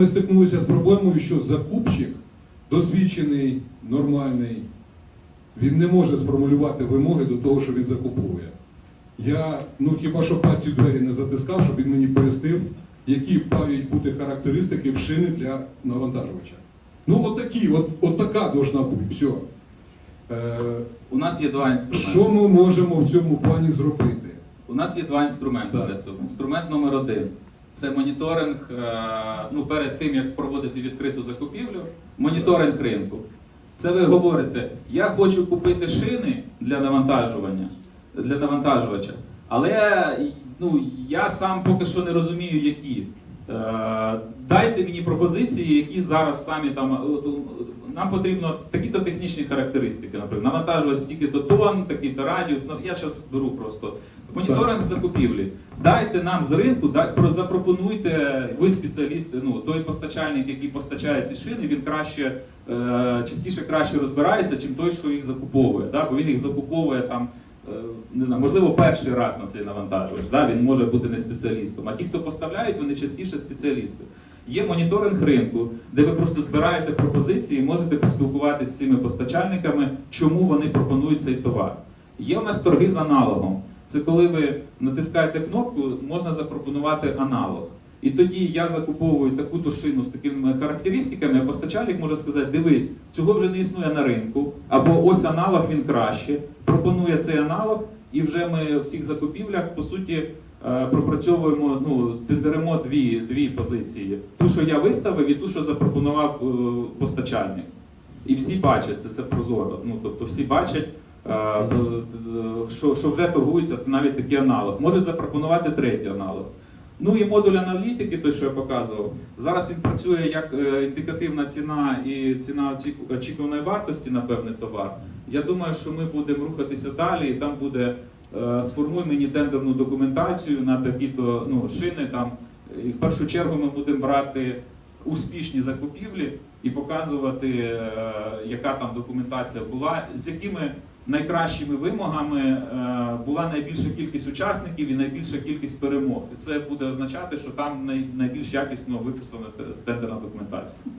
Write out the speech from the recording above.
Ми стикнулися з проблемою, що закупщик, досвідчений, нормальний, він не може сформулювати вимоги до того, що він закуповує. Я ну хіба що пальці в двері не затискав, щоб він мені пояснив, які мають бути характеристики в шини для навантажувача. Ну, от такі, от, от така должна бути. Все. Е, У нас є два інструменти. що ми можемо в цьому плані зробити? У нас є два інструменти Так. для цього. Інструмент номер один це моніторинг. е, Ну, перед тим як проводити відкриту закупівлю, моніторинг ринку. Це ви говорите, я хочу купити шини для навантажування, для навантажувача, але ну, я сам поки що не розумію, які. Е, Дайте мені пропозиції, які зараз самі там. Нам потрібно такі-то технічні характеристики, наприклад, навантажувач стільки-то тонн, такий-то радіус. Ну, я зараз беру просто моніторинг закупівлі. Дайте нам з ринку, дай, запропонуйте, ви спеціалісти, ну той постачальник, який постачає ці шини, він краще, е, частіше краще розбирається, чим той, що їх закуповує. Да? Бо він їх закуповує там, е, не знаю, можливо, перший раз на цей навантажувач. Да? Він може бути не спеціалістом. А ті, хто поставляють, вони частіше спеціалісти. Є моніторинг ринку, де ви просто збираєте пропозиції, можете поспілкуватися з цими постачальниками, чому вони пропонують цей товар. Є у нас торги з аналогом. Це коли ви натискаєте кнопку, можна запропонувати аналог. І тоді я закуповую таку то шину з такими характеристиками, а постачальник може сказати: дивись, цього вже не існує на ринку, або ось аналог він краще. Пропонує цей аналог, і вже ми в всіх закупівлях по суті пропрацьовуємо, ну деремо дві, дві позиції: ту, що я виставив, і ту, що запропонував е, постачальник. І всі бачать це, це прозоро. Ну тобто всі бачать. е, е, Що, що вже торгується навіть такий аналог. Можуть запропонувати третій аналог. Ну і модуль аналітики, той, що я показував, зараз він працює як е, індикативна ціна і ціна очікуваної вартості на певний товар. Я думаю, що ми будемо рухатися далі, і там буде е, сформуй мені тендерну документацію на такі-то ну, шини. Там і в першу чергу ми будемо брати успішні закупівлі і показувати, е, яка там документація була, з якими найкращими вимогами е, була найбільша кількість учасників і найбільша кількість перемог. І це буде означати, що там найбільш якісно виписана тендерна документація.